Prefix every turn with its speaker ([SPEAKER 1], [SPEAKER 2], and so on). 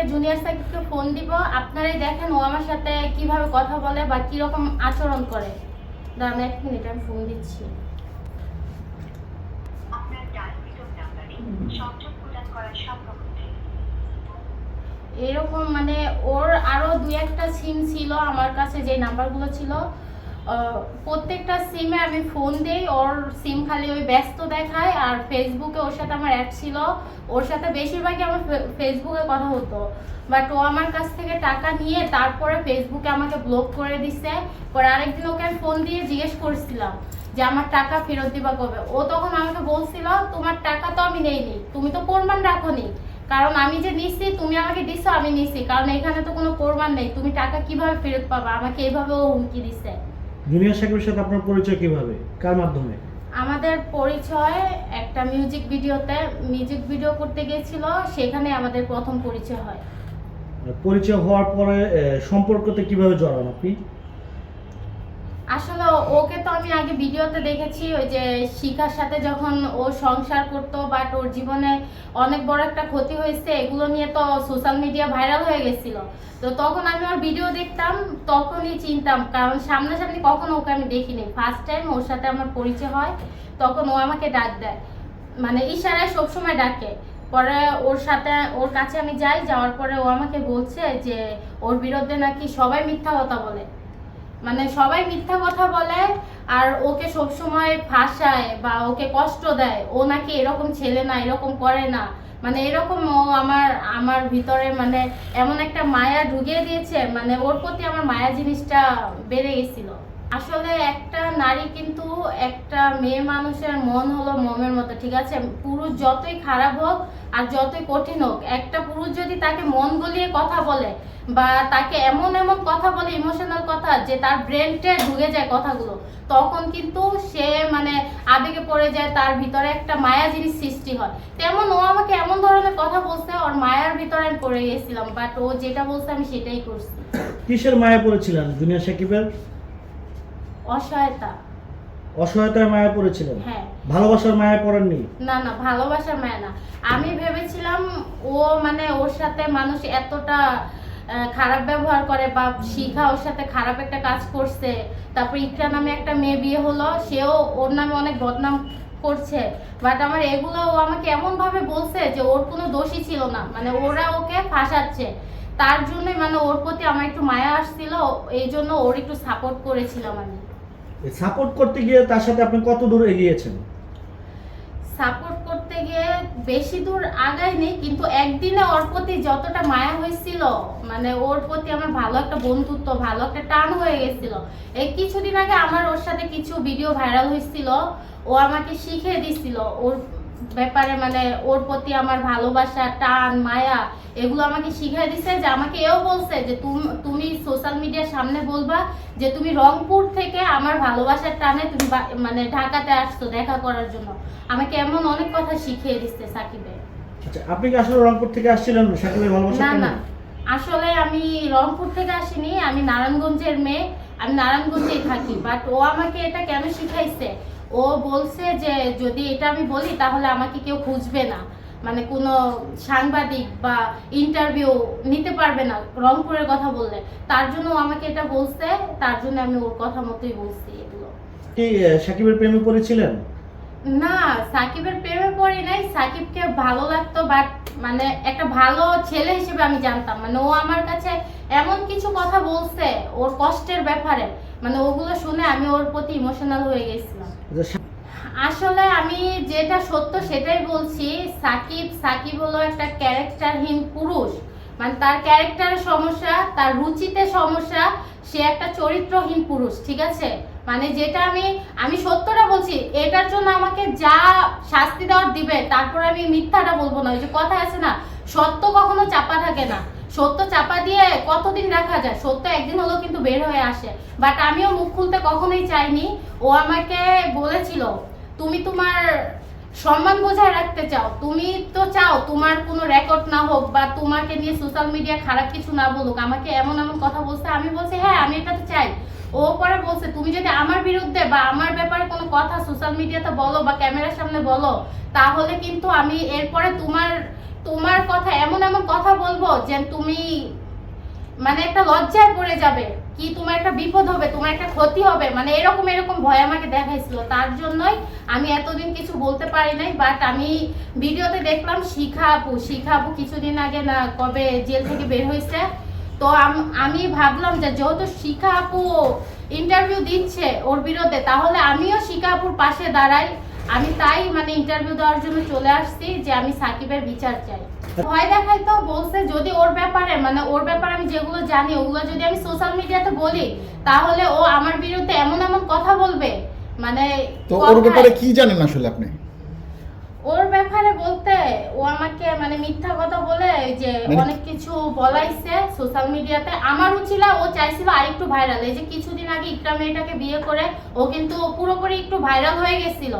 [SPEAKER 1] সাকিবকে জুনিয়র সাকিবকে ফোন দিব আপনারাই দেখেন ও আমার সাথে কীভাবে কথা বলে বা কীরকম আচরণ করে। দাঁড়ান এক মিনিট আমি ফোন দিচ্ছি। এরকম মানে ওর আরও দুই একটা সিম ছিল আমার কাছে যে নাম্বারগুলো ছিল। প্রত্যেকটা সিমে আমি ফোন দেই, ওর সিম খালি ওই ব্যস্ত দেখায়, আর ফেসবুকে ওর সাথে আমার অ্যাড ছিল। ওর সাথে বেশিরভাগই আমার ফেসবুকে কথা হতো। বাট ও আমার কাছ থেকে টাকা নিয়ে তারপরে ফেসবুকে আমাকে ব্লক করে দিছে। পরে আরেকদিন ওকে আমি ফোন দিয়ে জিজ্ঞেস করছিলাম যে, আমার টাকা ফেরত দিবা কবে? ও তখন আমাকে বলছিল, তোমার টাকা তো আমি নেইনি, তুমি তো প্রমাণ রাখোনি। কারণ আমি যে নিচ্ছি তুমি আমাকে দিচ্ছ আমি নিচ্ছি কারণ এখানে তো কোনো প্রমাণ নেই। তুমি টাকা কীভাবে ফেরত পাবা? আমাকে এইভাবে ও হুমকি দিচ্ছে
[SPEAKER 2] জুনিয়র সাকিবের সাথে আপনার পরিচয় কীভাবে? কার মাধ্যমে?
[SPEAKER 1] আমাদের পরিচয় একটা মিউজিক ভিডিওতে মিউজিক ভিডিও করতে গিয়েছিল সেখানে আমাদের প্রথম পরিচয় হয়।
[SPEAKER 2] পরিচয় হওয়ার পরে সম্পর্কতে কীভাবে জড়ান আপনি?
[SPEAKER 1] আসলে ওকে তো আমি আগে ভিডিওতে দেখেছি, ওই যে শিখার সাথে যখন ও সংসার করতো বাট ওর জীবনে অনেক বড় একটা ক্ষতি হয়েছে, এগুলো নিয়ে তো সোশ্যাল মিডিয়া ভাইরাল হয়ে গেছিল। তো তখন আমি ওর ভিডিও দেখতাম, তখনই চিনতাম, কারণ সামনাসামনি কখনো ওকে আমি দেখিনি। ফার্স্ট টাইম ওর সাথে আমার পরিচয় হয়, তখন ও আমাকে ডাক দেয়। মানে ইশারায় সবসময় ডাকে। পরে ওর সাথে, ওর কাছে আমি যাই, যাওয়ার পরে ও আমাকে বলছে যে, ওর বিরুদ্ধে নাকি সবাই মিথ্যা কথা বলে। মানে সবাই মিথ্যা কথা বলে আর ওকে সবসময় ফাঁসায় বা ওকে কষ্ট দেয়। ও নাকি এরকম ছেলে না, এরকম করে না। মানে এরকম ও আমার আমার ভিতরে মানে এমন একটা মায়া ঢুকিয়ে দিয়েছে মানে ওর প্রতি আমার মায়া জিনিসটা বেড়ে গেছিল। আসলে একটা নারী কিন্তু একটা মেয়ে মানুষের মন হলো মমের মতো, ঠিক আছে? পুরুষ যতই খারাপ হোক আর যতই কঠিন হোক, একটা পুরুষ যদি তাকে মন গলিয়ে কথা বলে বা তাকে এমন এমন কথা বলে ইমোশনাল কথা, যে তার ব্রেনটে ঢুকে যায় কথাগুলো, তখন কিন্তু সে মানে আবেগে পড়ে যায়, তার ভিতরে একটা মায়া জিনিস সৃষ্টি হয়। তেমন ও আমাকে এমন ধরনের কথা বলছে, ওর মায়ার ভিতরে আমি পড়ে গেছিলাম বাট ও যেটা বলছে আমি সেটাই করছি।
[SPEAKER 2] কিসের মায়া পড়েছিলেন জুনিয়র সাকিবের?
[SPEAKER 1] অসহায়তা।
[SPEAKER 2] অসহায়তায় মায়া পড়েছিলেন?
[SPEAKER 1] হ্যাঁ।
[SPEAKER 2] ভালোবাসার মায়া পড়েননি?
[SPEAKER 1] না না ভালোবাসার মায়া না। আমি ভেবেছিলাম ও মানে ওর সাথে মানুষ এতটা খারাপ ব্যবহার করে বা শিখা ওর সাথে খারাপ একটা কাজ করছে তারপর ইকরা নামে একটা মেয়ে বিয়ে হলো সেও ওর নামে অনেক বদনাম করছে। বাট আমার এগুলো ও আমাকে এমন ভাবে বলছে যে ওর কোনো দোষই ছিল না। মানে ওরা ওকে ফাঁসাচ্ছে। তার জন্যই মানে ওর প্রতি আমার একটু মায়া আসছিল এই জন্য ওর একটু সাপোর্ট করেছিলাম আমি।
[SPEAKER 2] সাপোর্ট করতে গিয়ে তার সাথে আপনি কত দূর এগিয়েছেন?
[SPEAKER 1] সাপোর্ট করতে গিয়ে বেশি দূর আগাইনি, কিন্তু একদিনে ওর প্রতি যতটা মায়া হয়েছিল মানে ওর প্রতি আমার ভালো একটা বন্ধুত্ব, ভালো একটা টান হয়ে গেছিল। এই কিছুদিন আগে আমার ওর সাথে কিছু ভিডিও ভাইরাল হয়েছিল, ও আমাকে শিখিয়ে দিছিল ওর ব্যাপারে মানে ওর প্রতি আমার ভালোবাসা টান মায়া এগুলো আমাকে শিখিয়ে দিছে যে আমাকে এও বলছে যে তুম- তুমি সোশ্যাল মিডিয়ার সামনে বলবা যে তুমি রংপুর থেকে আমার ভালোবাসার টানে তুমি মানে ঢাকাতে আসছো দেখা করার জন্য। আমাকে এমন অনেক কথা শিখিয়ে দিচ্ছে সাকিবে।
[SPEAKER 2] আচ্ছা আপনি কি আসলে রংপুর থেকে আসছিলেন সাকিবের ভালোবাসা
[SPEAKER 1] না না। আসলে আমি রংপুর থেকে আসিনি আমি নারায়ণগঞ্জের মেয়ে আমি নারায়ণগঞ্জেই থাকি বাট ও আমাকে এটা কেন শিখাইছে? ও বলছে যে যদি এটা আমি বলি, তাহলে আমাকে কেউ খুঁজবে না। মানে কোনো সাংবাদিক বা ইন্টারভিউ নিতে পারবে না, রংপুরের কথা বললে। তার জন্য আমাকে এটা বলছে, তার জন্য আমি ওর কথা মতোই বলছি এগুলো।
[SPEAKER 2] কি সাকিবের প্রেমে পড়েছিলেন?
[SPEAKER 1] না সাকিবের প্রেমে পড়ি নাই। সাকিবকে ভালো লাগতো বাট মানে একটা ভালো ছেলে হিসেবে আমি জানতাম। মানে ও আমার কাছে এমন কিছু কথা বলছে ওর কষ্টের ব্যাপারে। মানে ওগুলো শুনে আমি ওর প্রতি ইমোশনাল হয়ে গেছিলাম। আসলে আমি যেটা সত্য সেটাই বলছি সাকিব সাকিব হলো একটা ক্যারেক্টারহীন পুরুষ। মানে তার ক্যারেক্টারের সমস্যা তার রুচিতে সমস্যা সে একটা চরিত্রহীন পুরুষ ঠিক আছে? মানে যেটা আমি আমি সত্যটা বলছি, এটার জন্য আমাকে যা শাস্তি দেওয়ার দিবে, তারপর আমি মিথ্যাটা বলব না, ওই যে কথা আছে না, সত্য কখনো চাপা থাকে না। সত্য চাপা দিয়ে কতদিন রাখা যায়? সত্য একদিন হলেও কিন্তু বের হয়ে আসে। বাট আমিও মুখ খুলতে কখনোই চাইনি। ও আমাকে বলেছিল, তুমি তোমার সম্মান বজায় রাখতে চাও। তুমি তো চাও তোমার কোনো রেকর্ড না হোক বা তোমাকে নিয়ে সোশ্যাল মিডিয়া খারাপ কিছু না বলুক। আমাকে এমন এমন কথা বলছে। আমি বলছি হ্যাঁ আমি এটা তো চাই। ও পরে বলছে, তুমি যদি আমার বিরুদ্ধে বা আমার ব্যাপারে কোনো কথা সোশ্যাল মিডিয়াতে বলো বা ক্যামেরার সামনে বলো, তাহলে কিন্তু আমি এরপরে তোমার তোমার কথা, এমন এমন কথা বলব যে তুমি মানে একটা লজ্জায় পড়ে যাবে, কি তোমার একটা বিপদ হবে, তোমার একটা ক্ষতি হবে। মানে এরকম এরকম ভয় আমাকে দেখাইছিল। তার জন্যই আমি এতদিন কিছু বলতে পারি নাই বাট আমি ভিডিওতে দেখলাম শিখা আপু শিখা আপু কিছুদিন আগে না কবে জেল থেকে বের হয়েছে তো আমি ভাবলাম যে যেহেতু শিখা আপু ইন্টারভিউ দিচ্ছে ওর বিরুদ্ধে তাহলে আমিও শিখা আপুর পাশে দাঁড়াই। আমি তাই মানে ইন্টারভিউ দেওয়ার জন্য চলে আসছি যে আমি সাকিবের বিচার চাই। ভয় দেখাই তো বলছে যদি ওর ব্যাপারে মানে ওর ব্যাপারে আমি যেগুলো জানি ওগুলো যদি আমি সোশ্যাল মিডিয়াতে বলি তাহলে ও আমার বিরুদ্ধে এমন এমন কথা বলবে। মানে
[SPEAKER 3] তো ওর ব্যাপারে কি জানেন আসলে আপনি?
[SPEAKER 1] ওর ব্যাপারে বলতে ও আমাকে মানে মিথ্যা কথা বলে যে
[SPEAKER 3] মানে-
[SPEAKER 1] অনেক কিছু বলাইছে সোশ্যাল মিডিয়াতে আমার উচিত ও চাইছিল আরেকটু ভাইরাল এই যে কিছুদিন আগে ইকরা মেয়েটাকে বিয়ে করে ও কিন্তু পুরোপুরি একটু ভাইরাল হয়ে গেছিল।